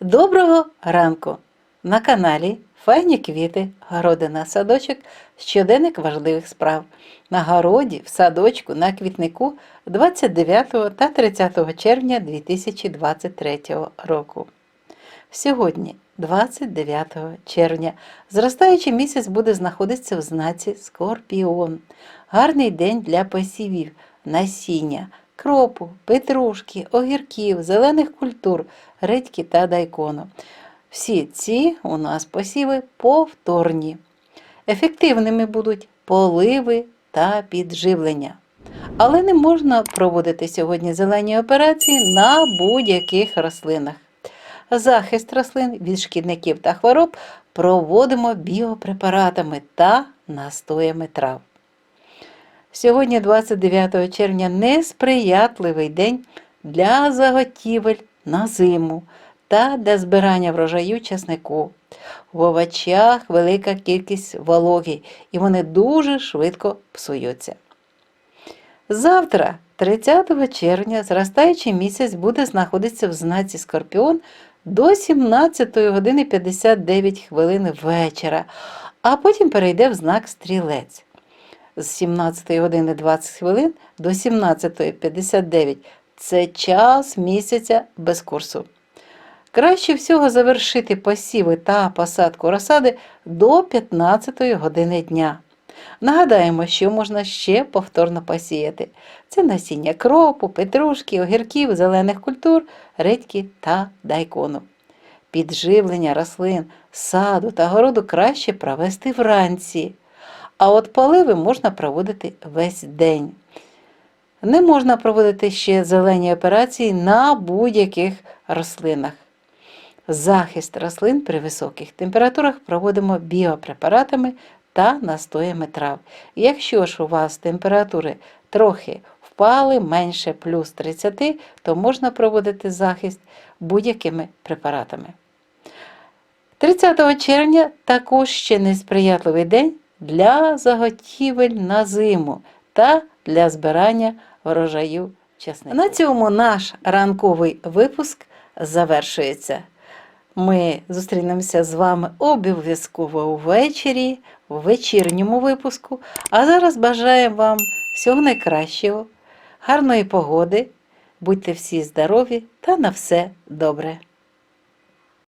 Доброго ранку! На каналі Файні квіти, городина, садочок, щоденник важливих справ. На городі, в садочку, на квітнику 29 та 30 червня 2023 року. Сьогодні, 29 червня, зростаючий місяць буде знаходитися в знаці Скорпіон. Гарний день для посівів, насіння, кропу, петрушки, огірків, зелених культур, редьки та дайкону. Всі ці у нас посіви повторні. Ефективними будуть поливи та підживлення. Але не можна проводити сьогодні зелені операції на будь-яких рослинах. Захист рослин від шкідників та хвороб проводимо біопрепаратами та настоями трав. Сьогодні, 29 червня, несприятливий день для заготівель на зиму та для збирання врожаю часнику. В овочах велика кількість вологи, і вони дуже швидко псуються. Завтра, 30 червня, зростаючий місяць буде знаходитися в знаці Скорпіон до 17 години 59 хвилин вечора, а потім перейде в знак Стрілець. З 17 години 20 хвилин до 17.59 це час місяця без курсу. Краще всього завершити посіви та посадку розсади до 15 години дня. Нагадаємо, що можна ще повторно посіяти. Це насіння кропу, петрушки, огірків, зелених культур, редьки та дайкону. Підживлення рослин, саду та городу краще провести вранці, а от поливи можна проводити весь день. Не можна проводити ще зелені операції на будь-яких рослинах. Захист рослин при високих температурах проводимо біопрепаратами та настоями трав. Якщо ж у вас температури трохи впали менше плюс 30, то можна проводити захист будь-якими препаратами. 30 червня також ще несприятливий день для заготівель на зиму та для збирання врожаю часнику. На цьому наш ранковий випуск завершується. Ми зустрінемося з вами обов'язково увечері, у вечірньому випуску. А зараз бажаємо вам всього найкращого, гарної погоди, будьте всі здорові та на все добре.